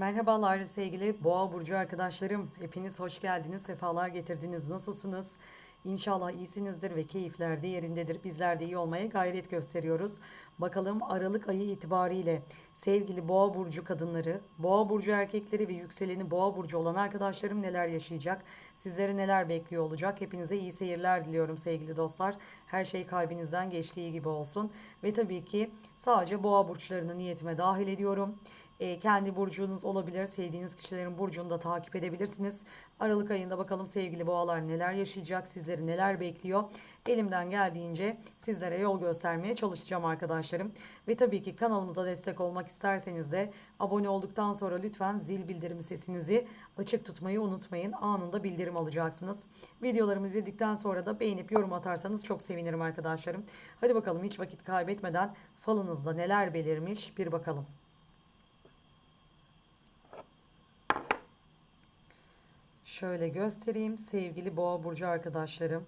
Merhabalar sevgili Boğa burcu arkadaşlarım. Hepiniz hoş geldiniz, sefalar getirdiniz. Nasılsınız? İnşallah iyisinizdir ve keyifler de yerindedir. Bizler de iyi olmaya gayret gösteriyoruz. Bakalım Aralık ayı itibariyle sevgili Boğa burcu kadınları, Boğa burcu erkekleri ve yükseleni Boğa burcu olan arkadaşlarım neler yaşayacak? Sizleri neler bekliyor olacak? Hepinize iyi seyirler diliyorum sevgili dostlar. Her şey kalbinizden geçtiği gibi olsun. Ve tabii ki sadece Boğa burçlarını niyetime dahil ediyorum. E, kendi burcunuz olabilir. Sevdiğiniz kişilerin burcunu da takip edebilirsiniz. Aralık ayında bakalım sevgili boğalar neler yaşayacak, sizleri neler bekliyor. Elimden geldiğince sizlere yol göstermeye çalışacağım arkadaşlarım. Ve tabii ki kanalımıza destek olmak isterseniz de abone olduktan sonra lütfen zil bildirim sesinizi açık tutmayı unutmayın. Anında bildirim alacaksınız. Videolarımı izledikten sonra da beğenip yorum atarsanız çok sevinirim arkadaşlarım. Hadi bakalım hiç vakit kaybetmeden falınızda neler belirmiş bir bakalım. Şöyle göstereyim sevgili boğa burcu arkadaşlarım.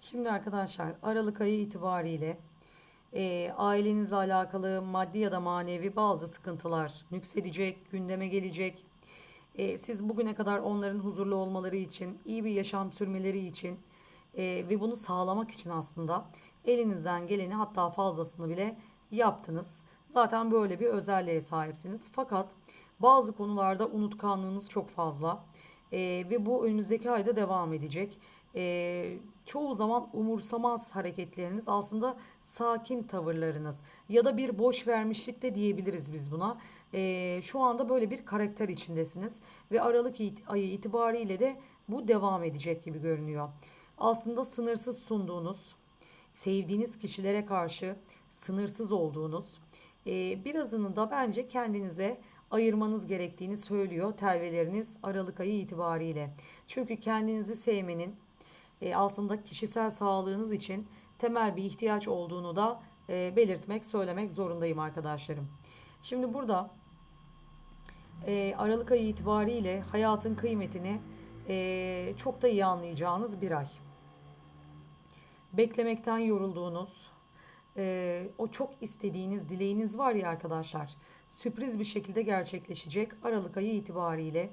Şimdi arkadaşlar Aralık ayı itibariyle e, ailenizle alakalı maddi ya da manevi bazı sıkıntılar nüksedecek, gündeme gelecek. E, siz bugüne kadar onların huzurlu olmaları için, iyi bir yaşam sürmeleri için e, ve bunu sağlamak için aslında elinizden geleni hatta fazlasını bile yaptınız. Zaten böyle bir özelliğe sahipsiniz. Fakat bazı konularda unutkanlığınız çok fazla E, ve bu önümüzdeki ayda devam edecek. E, çoğu zaman umursamaz hareketleriniz aslında sakin tavırlarınız ya da bir boş vermişlik de diyebiliriz biz buna. E, şu anda böyle bir karakter içindesiniz ve Aralık ayı itibariyle de bu devam edecek gibi görünüyor. Aslında sınırsız sunduğunuz, sevdiğiniz kişilere karşı sınırsız olduğunuz, e, birazını da bence kendinize ayırmanız gerektiğini söylüyor telveleriniz Aralık ayı itibariyle. Çünkü kendinizi sevmenin e, aslında kişisel sağlığınız için temel bir ihtiyaç olduğunu da e, belirtmek, söylemek zorundayım arkadaşlarım. Şimdi burada e, Aralık ayı itibariyle hayatın kıymetini e, çok da iyi anlayacağınız bir ay. Beklemekten yorulduğunuz, e, o çok istediğiniz dileğiniz var ya arkadaşlar, sürpriz bir şekilde gerçekleşecek Aralık ayı itibariyle.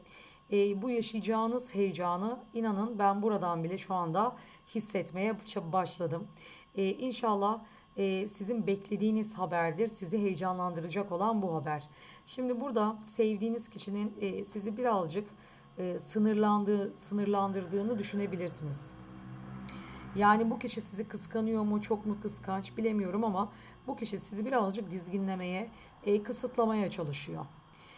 E, bu yaşayacağınız heyecanı inanın ben buradan bile şu anda hissetmeye başladım. E, inşallah e, sizin beklediğiniz haberdir. Sizi heyecanlandıracak olan bu haber. Şimdi burada sevdiğiniz kişinin e, sizi birazcık e, sınırlandığı, sınırlandırdığını düşünebilirsiniz. Yani bu kişi sizi kıskanıyor mu, çok mu kıskanç bilemiyorum ama bu kişi sizi birazcık dizginlemeye, e, kısıtlamaya çalışıyor.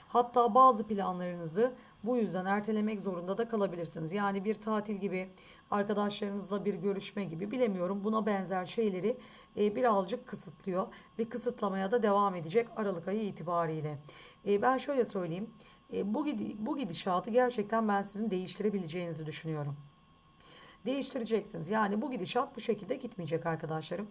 Hatta bazı planlarınızı bu yüzden ertelemek zorunda da kalabilirsiniz. Yani bir tatil gibi, arkadaşlarınızla bir görüşme gibi bilemiyorum. Buna benzer şeyleri e, birazcık kısıtlıyor ve kısıtlamaya da devam edecek Aralık ayı itibariyle. E, ben şöyle söyleyeyim. E, bu, bu gidişatı gerçekten ben sizin değiştirebileceğinizi düşünüyorum değiştireceksiniz. Yani bu gidişat bu şekilde gitmeyecek arkadaşlarım.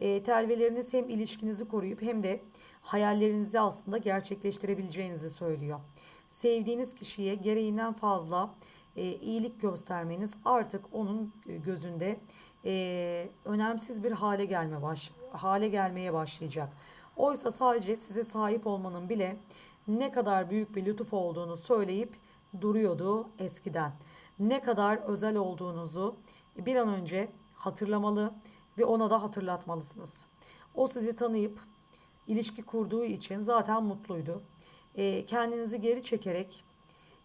E, telveleriniz hem ilişkinizi koruyup hem de hayallerinizi aslında gerçekleştirebileceğinizi söylüyor. Sevdiğiniz kişiye gereğinden fazla e, iyilik göstermeniz artık onun gözünde e, önemsiz bir hale gelme baş hale gelmeye başlayacak. Oysa sadece size sahip olmanın bile ne kadar büyük bir lütuf olduğunu söyleyip duruyordu eskiden ne kadar özel olduğunuzu bir an önce hatırlamalı ve ona da hatırlatmalısınız. O sizi tanıyıp ilişki kurduğu için zaten mutluydu. E, kendinizi geri çekerek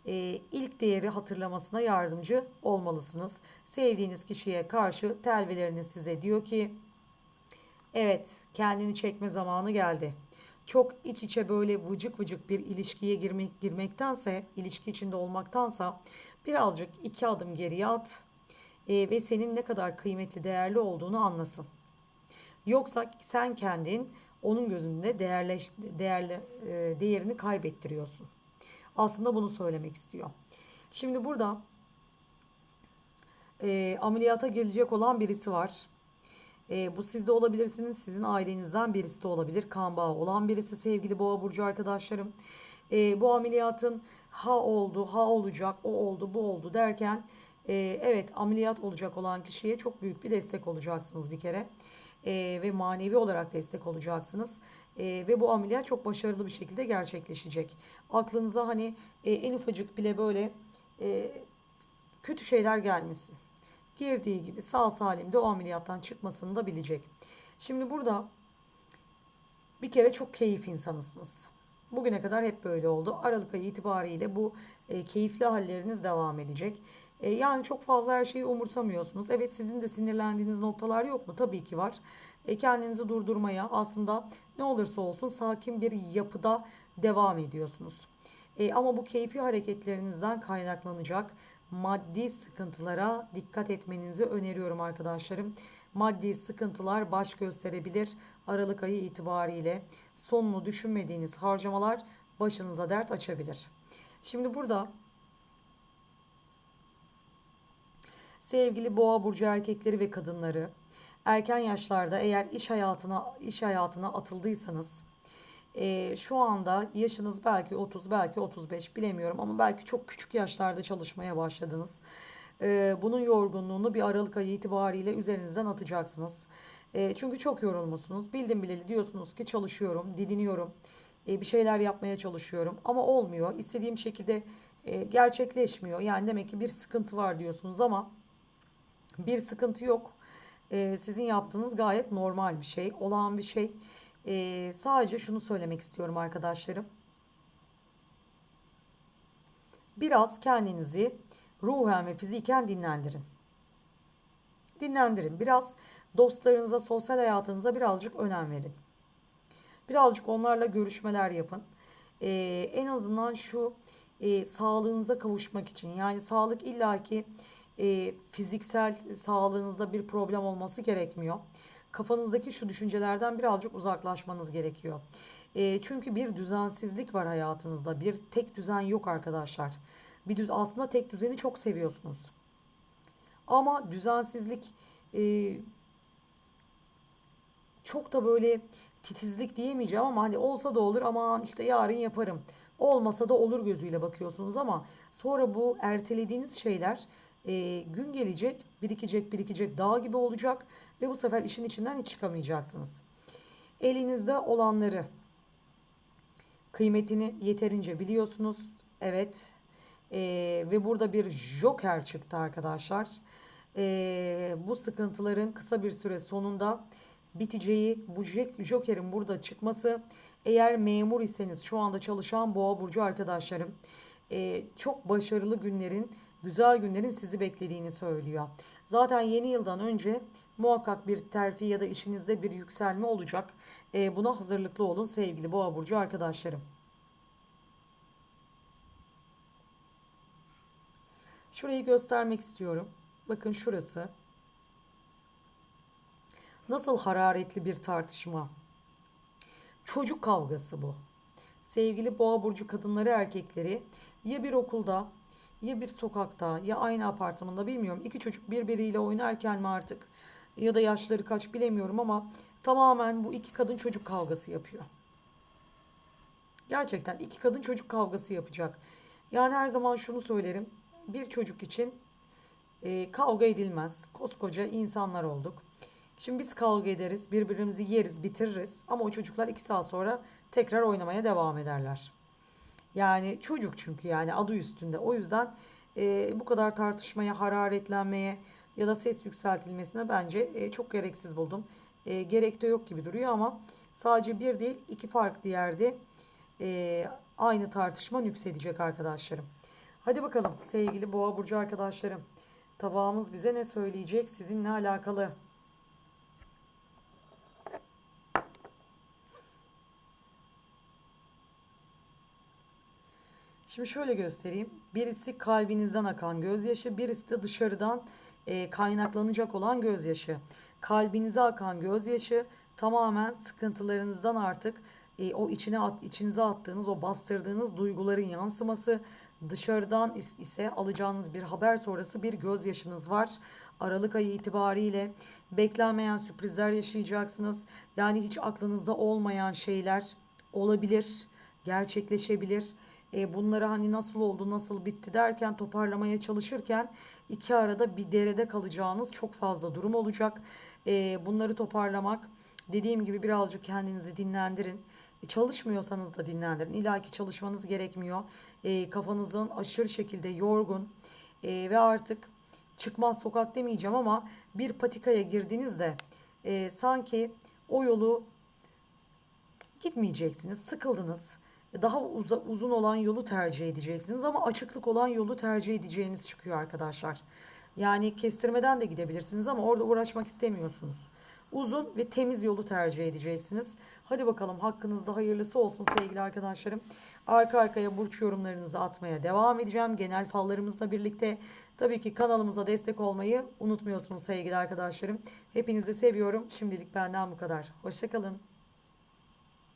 e, ilk değeri hatırlamasına yardımcı olmalısınız. Sevdiğiniz kişiye karşı telveleriniz size diyor ki evet kendini çekme zamanı geldi. Çok iç içe böyle vıcık vıcık bir ilişkiye girmek girmektense, ilişki içinde olmaktansa birazcık iki adım geriye at e, ve senin ne kadar kıymetli, değerli olduğunu anlasın. Yoksa sen kendin onun gözünde değerli, değerli e, değerini kaybettiriyorsun. Aslında bunu söylemek istiyor. Şimdi burada e, ameliyata gelecek olan birisi var. E, bu sizde olabilirsiniz. Sizin ailenizden birisi de olabilir. Kan bağı olan birisi sevgili boğa burcu arkadaşlarım. E, bu ameliyatın ha oldu, ha olacak, o oldu, bu oldu derken e, evet ameliyat olacak olan kişiye çok büyük bir destek olacaksınız bir kere. E, ve manevi olarak destek olacaksınız. E, ve bu ameliyat çok başarılı bir şekilde gerçekleşecek. Aklınıza hani e, en ufacık bile böyle e, kötü şeyler gelmesin girdiği gibi sağ salim de o ameliyattan çıkmasını da bilecek. Şimdi burada bir kere çok keyif insanısınız. Bugüne kadar hep böyle oldu. Aralık ayı itibariyle bu e, keyifli halleriniz devam edecek. E, yani çok fazla her şeyi umursamıyorsunuz. Evet sizin de sinirlendiğiniz noktalar yok mu? Tabii ki var. E, kendinizi durdurmaya aslında ne olursa olsun sakin bir yapıda devam ediyorsunuz. E, ama bu keyfi hareketlerinizden kaynaklanacak maddi sıkıntılara dikkat etmenizi öneriyorum arkadaşlarım. Maddi sıkıntılar baş gösterebilir. Aralık ayı itibariyle sonunu düşünmediğiniz harcamalar başınıza dert açabilir. Şimdi burada sevgili boğa burcu erkekleri ve kadınları erken yaşlarda eğer iş hayatına iş hayatına atıldıysanız e, şu anda yaşınız belki 30 belki 35 bilemiyorum ama belki çok küçük yaşlarda çalışmaya başladınız. E, bunun yorgunluğunu bir Aralık ayı itibariyle üzerinizden atacaksınız. E, çünkü çok yorulmuşsunuz. Bildim bileli diyorsunuz ki çalışıyorum, didiniyorum, e, bir şeyler yapmaya çalışıyorum ama olmuyor. İstediğim şekilde e, gerçekleşmiyor. Yani demek ki bir sıkıntı var diyorsunuz ama bir sıkıntı yok. E, sizin yaptığınız gayet normal bir şey, olağan bir şey. Ee, sadece şunu söylemek istiyorum arkadaşlarım. Biraz kendinizi ruhen ve fiziken dinlendirin. Dinlendirin. Biraz dostlarınıza, sosyal hayatınıza birazcık önem verin. Birazcık onlarla görüşmeler yapın. Ee, en azından şu e, sağlığınıza kavuşmak için. Yani sağlık illaki e, fiziksel sağlığınızda bir problem olması gerekmiyor kafanızdaki şu düşüncelerden birazcık uzaklaşmanız gerekiyor. E, çünkü bir düzensizlik var hayatınızda. Bir tek düzen yok arkadaşlar. Bir düz aslında tek düzeni çok seviyorsunuz. Ama düzensizlik e, çok da böyle titizlik diyemeyeceğim ama hani olsa da olur ama işte yarın yaparım. Olmasa da olur gözüyle bakıyorsunuz ama sonra bu ertelediğiniz şeyler e, gün gelecek, birikecek, birikecek, dağ gibi olacak ve bu sefer işin içinden hiç çıkamayacaksınız. Elinizde olanları kıymetini yeterince biliyorsunuz. Evet. E, ve burada bir joker çıktı arkadaşlar. E, bu sıkıntıların kısa bir süre sonunda biteceği, bu jokerin burada çıkması eğer memur iseniz şu anda çalışan boğa burcu arkadaşlarım e, çok başarılı günlerin güzel günlerin sizi beklediğini söylüyor. Zaten yeni yıldan önce muhakkak bir terfi ya da işinizde bir yükselme olacak. E, buna hazırlıklı olun sevgili boğa burcu arkadaşlarım. Şurayı göstermek istiyorum. Bakın şurası. Nasıl hararetli bir tartışma. Çocuk kavgası bu. Sevgili boğa burcu kadınları erkekleri ya bir okulda ya bir sokakta ya aynı apartmanda bilmiyorum. İki çocuk birbiriyle oynarken mi artık ya da yaşları kaç bilemiyorum ama tamamen bu iki kadın çocuk kavgası yapıyor. Gerçekten iki kadın çocuk kavgası yapacak. Yani her zaman şunu söylerim. Bir çocuk için e, kavga edilmez. Koskoca insanlar olduk. Şimdi biz kavga ederiz, birbirimizi yeriz, bitiririz. Ama o çocuklar iki saat sonra tekrar oynamaya devam ederler. Yani çocuk çünkü yani adı üstünde. O yüzden e, bu kadar tartışmaya, hararetlenmeye ya da ses yükseltilmesine bence e, çok gereksiz buldum. E, gerek de yok gibi duruyor ama sadece bir değil iki farklı yerde e, aynı tartışma yükselecek arkadaşlarım. Hadi bakalım sevgili boğa burcu arkadaşlarım. Tabağımız bize ne söyleyecek sizinle alakalı? Şimdi şöyle göstereyim. Birisi kalbinizden akan gözyaşı, birisi de dışarıdan e, kaynaklanacak olan gözyaşı. Kalbinize akan gözyaşı tamamen sıkıntılarınızdan artık e, o içine at, içinize attığınız, o bastırdığınız duyguların yansıması. Dışarıdan is- ise alacağınız bir haber sonrası bir gözyaşınız var. Aralık ayı itibariyle beklenmeyen sürprizler yaşayacaksınız. Yani hiç aklınızda olmayan şeyler olabilir, gerçekleşebilir. E, bunları hani nasıl oldu, nasıl bitti derken toparlamaya çalışırken iki arada bir derede kalacağınız çok fazla durum olacak. E, bunları toparlamak dediğim gibi birazcık kendinizi dinlendirin. E, çalışmıyorsanız da dinlendirin. İlla ki çalışmanız gerekmiyor. E, kafanızın aşırı şekilde yorgun e, ve artık çıkmaz sokak demeyeceğim ama bir patikaya girdiğinizde e, sanki o yolu gitmeyeceksiniz, sıkıldınız. Daha uza- uzun olan yolu tercih edeceksiniz ama açıklık olan yolu tercih edeceğiniz çıkıyor arkadaşlar. Yani kestirmeden de gidebilirsiniz ama orada uğraşmak istemiyorsunuz. Uzun ve temiz yolu tercih edeceksiniz. Hadi bakalım hakkınızda hayırlısı olsun sevgili arkadaşlarım. Arka arkaya burç yorumlarınızı atmaya devam edeceğim. Genel fallarımızla birlikte tabii ki kanalımıza destek olmayı unutmuyorsunuz sevgili arkadaşlarım. Hepinizi seviyorum. Şimdilik benden bu kadar. Hoşçakalın.